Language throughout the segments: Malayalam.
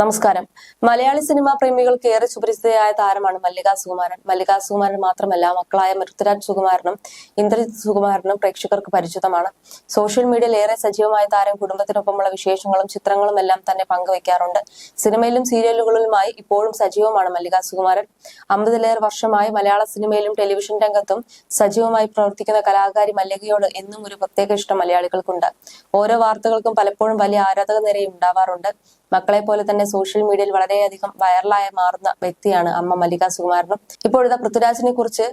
നമസ്കാരം. മലയാളി സിനിമാ പ്രേമികൾക്ക് ഏറെ സുപരിചിതയായ താരമാണ് മല്ലിക സുകുമാരൻ. മല്ലിക സുകുമാരൻ മാത്രമല്ല മക്കളായ പൃഥ്വിരാജ് സുകുമാരനും ഇന്ദ്രജിത് സുകുമാരനും പ്രേക്ഷകർക്ക് പരിചിതമാണ്. സോഷ്യൽ മീഡിയയിൽ ഏറെ സജീവമായ താരം കുടുംബത്തിനൊപ്പമുള്ള വിശേഷങ്ങളും ചിത്രങ്ങളും എല്ലാം തന്നെ പങ്കുവയ്ക്കാറുണ്ട്. സിനിമയിലും സീരിയലുകളിലുമായി ഇപ്പോഴും സജീവമാണ് മല്ലിക സുകുമാരൻ. അമ്പതിലേറെ വർഷമായി മലയാള സിനിമയിലും ടെലിവിഷൻ രംഗത്തും സജീവമായി പ്രവർത്തിക്കുന്ന കലാകാരി മല്ലികയോട് എന്നും ഒരു പ്രത്യേക ഇഷ്ടം മലയാളികൾക്കുണ്ട്. ഓരോ വാർത്തകൾക്കും പലപ്പോഴും വലിയ ആരാധക നിരയും ഉണ്ടാവാറുണ്ട് മക്കളെ പോലെ തന്നെ സോഷ്യൽ മീഡിയയിൽ വളരെയധികം വൈറലായി മാറുന്ന വ്യക്തിയാണ് അമ്മ മല്ലിക സുകുമാരനും. ഇപ്പോഴത്തെ പൃഥ്വിരാജിനെ കുറിച്ച്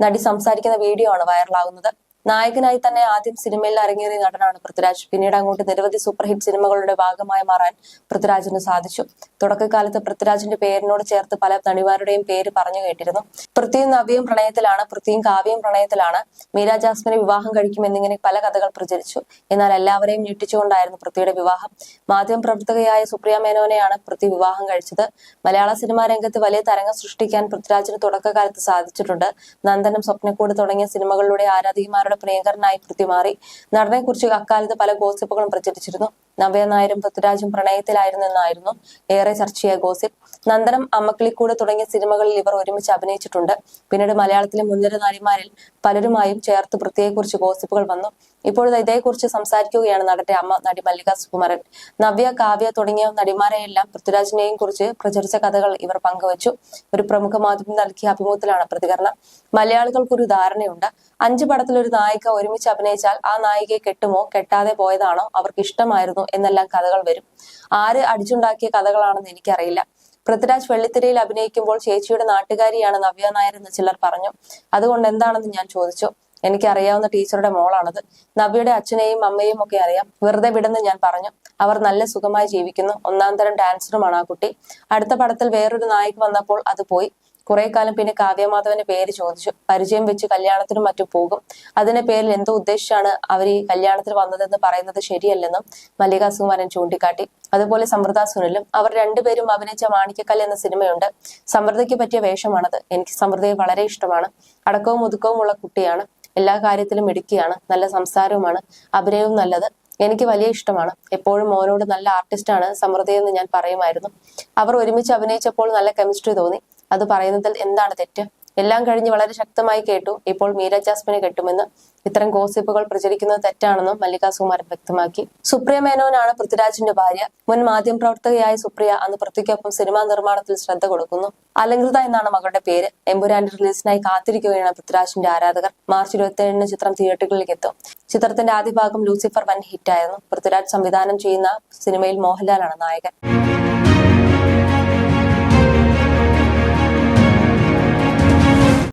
നടി സംസാരിക്കുന്ന വീഡിയോ ആണ് വൈറലാകുന്നത് നായകനായി തന്നെ ആദ്യം സിനിമയിൽ അരങ്ങേറിയ നടനാണ് പൃഥ്വിരാജ്. പിന്നീട് അങ്ങോട്ട് നിരവധി സൂപ്പർ ഹിറ്റ് സിനിമകളുടെ ഭാഗമായി മാറാൻ പൃഥ്വിരാജിന് സാധിച്ചു. തുടക്കകാലത്ത് പൃഥ്വിരാജിന്റെ പേരിനോട് ചേർത്ത് പല നടിമാരുടെയും പേര് പറഞ്ഞു കേട്ടിരുന്നു. പൃഥ്വിയും നവ്യയും പ്രണയത്തിലാണ് പൃഥ്വിയും കാവ്യയും പ്രണയത്തിലാണ് മീര ജാസ്മിനെ വിവാഹം കഴിക്കും എന്നിങ്ങനെ പല കഥകൾ പ്രചരിച്ചു. എന്നാൽ എല്ലാവരെയും ഞെട്ടിച്ചുകൊണ്ടായിരുന്നു പൃഥ്വിയുടെ വിവാഹം. മാധ്യമ പ്രവർത്തകയായ സുപ്രിയ മേനോനെയാണ് പൃഥ്വി വിവാഹം കഴിച്ചത്. മലയാള സിനിമാ രംഗത്ത് വലിയ തരംഗം സൃഷ്ടിക്കാൻ പൃഥ്വിരാജിന് തുടക്കകാലത്ത് സാധിച്ചിട്ടുണ്ട്. നന്ദനം സ്വപ്നക്കൂട് തുടങ്ങിയ സിനിമകളിലൂടെ ആരാധികമാരുടെ പ്രിയങ്കരനായി കൃത്യമാറി മാറി നടനെ കുറിച്ച് അക്കാലത്ത് പല ഗോസിപ്പുകളും പ്രചരിച്ചിരുന്നു. നവ്യ നായരും പൃഥ്വിരാജും പ്രണയത്തിലായിരുന്നെന്നായിരുന്നു ഏറെ ചർച്ചയായ ഗോസിപ്പ്. നന്ദനം അമ്മക്കിളിക്കൂട് തുടങ്ങിയ സിനിമകളിൽ ഇവർ ഒരുമിച്ച് അഭിനയിച്ചിട്ടുണ്ട്. പിന്നീട് മലയാളത്തിലെ മുൻനിര നടിമാരിൽ പലരുമായും ചേർത്ത് പൃഥ്വിയെക്കുറിച്ച് ഗോസിപ്പുകൾ വന്നു. ഇപ്പോഴത്തെ ഇതേക്കുറിച്ച് സംസാരിക്കുകയാണ് നടന്റെ അമ്മ നടി മല്ലിക സുകുമാരൻ. നവ്യ കാവ്യ തുടങ്ങിയ നടിമാരെയെല്ലാം പൃഥ്വിരാജിനെയും കുറിച്ച് പ്രചരിച്ച കഥകൾ ഇവർ പങ്കുവച്ചു. ഒരു പ്രമുഖ മാധ്യമം നൽകിയ അഭിമുഖത്തിലാണ് പ്രതികരണം. മലയാളികൾക്കൊരു ധാരണയുണ്ട്. അഞ്ച് പടത്തിൽ ഒരു നായിക ഒരുമിച്ച് അഭിനയിച്ചാൽ ആ നായികയെ കെട്ടുമോ കെട്ടാതെ പോയതാണോ അവർക്ക് ഇഷ്ടമായിരുന്നു എന്നെല്ലാം കഥകൾ വരും. ആര് അടിച്ചുണ്ടാക്കിയ കഥകളാണെന്ന് എനിക്കറിയില്ല. പൃഥ്വിരാജ് വെള്ളിത്തിരയിൽ അഭിനയിക്കുമ്പോൾ ചേച്ചിയുടെ നാട്ടുകാരിയാണ് നവ്യ നായർ എന്ന് ചിലർ പറഞ്ഞു. അതുകൊണ്ട് എന്താണെന്ന് ഞാൻ ചോദിച്ചു. എനിക്കറിയാവുന്ന ടീച്ചറുടെ മോളാണത്. നവ്യയുടെ അച്ഛനെയും അമ്മയും ഒക്കെ അറിയാം. വെറുതെ വിടുന്ന് ഞാൻ പറഞ്ഞു. അവർ നല്ല സുഖമായി ജീവിക്കുന്നു. ഒന്നാം തരം ഡാൻസറുമാണ് ആ കുട്ടി. അടുത്ത പടത്തിൽ വേറൊരു നായിക വന്നപ്പോൾ അത് പോയി. കുറെ കാലം പിന്നെ കാവ്യമാധവന്റെ പേര് ചോദിച്ചു. പരിചയം വെച്ച് കല്യാണത്തിനും മറ്റും പോകും. അതിന്റെ പേരിൽ എന്തോ ഉദ്ദേശിച്ചാണ് അവർ ഈ കല്യാണത്തിന് വന്നതെന്ന് പറയുന്നത് ശരിയല്ലെന്നും മല്ലിക സുകുമാരൻ ചൂണ്ടിക്കാട്ടി. അതുപോലെ സമൃദ്ധ സുനിലും അവർ രണ്ടുപേരും അഭിനയിച്ച മാണിക്കക്കൽ എന്ന സിനിമയുണ്ട്. സമൃദ്ധയ്ക്ക് പറ്റിയ വേഷമാണത്. എനിക്ക് സമൃദ്ധയെ വളരെ ഇഷ്ടമാണ്. അടക്കവും ഒതുക്കവും ഉള്ള കുട്ടിയാണ്. എല്ലാ കാര്യത്തിലും മിടുക്കിയാണ്. നല്ല സംസാരവുമാണ്. അഭിനയവും നല്ലത്. എനിക്ക് വലിയ ഇഷ്ടമാണ്. എപ്പോഴും മോനോട് നല്ല ആർട്ടിസ്റ്റാണ് സമൃദ്ധയെന്ന് ഞാൻ പറയുമായിരുന്നു. അവർ ഒരുമിച്ച് അഭിനയിച്ചപ്പോൾ നല്ല കെമിസ്ട്രി തോന്നി. അത് പറയുന്നതിൽ എന്താണ് തെറ്റ്? എല്ലാം കഴിഞ്ഞ് വളരെ ശക്തമായി കേട്ടു. ഇപ്പോൾ മീര ജാസ്മിനെ കെട്ടുമെന്ന് ഇത്തരം ഗോസിപ്പുകൾ പ്രചരിക്കുന്നത് തെറ്റാണെന്നും മല്ലിക സുകുമാരൻ വ്യക്തമാക്കി. സുപ്രിയ മേനോനാണ് പൃഥ്വിരാജിന്റെ ഭാര്യ. മുൻ മാധ്യമ പ്രവർത്തകയായ സുപ്രിയ അന്ന് പൃഥ്വിക്കൊപ്പം സിനിമാ നിർമ്മാണത്തിൽ ശ്രദ്ധ കൊടുക്കുന്നു. അലങ്കൃത എന്നാണ് മകളുടെ പേര്. എമ്പുരാന്റെ റിലീസിനായി കാത്തിരിക്കുകയാണ് പൃഥ്വിരാജിന്റെ ആരാധകർ. മാർച്ച് ഇരുപത്തി ഏഴിന് ചിത്രം തിയേറ്ററുകളിലേക്ക് എത്തും. ചിത്രത്തിന്റെ ആദ്യ ഭാഗം ലൂസിഫർ വൻ ഹിറ്റായിരുന്നു. പൃഥ്വിരാജ് സംവിധാനം ചെയ്യുന്ന സിനിമയിൽ മോഹൻലാലാണ് നായകൻ.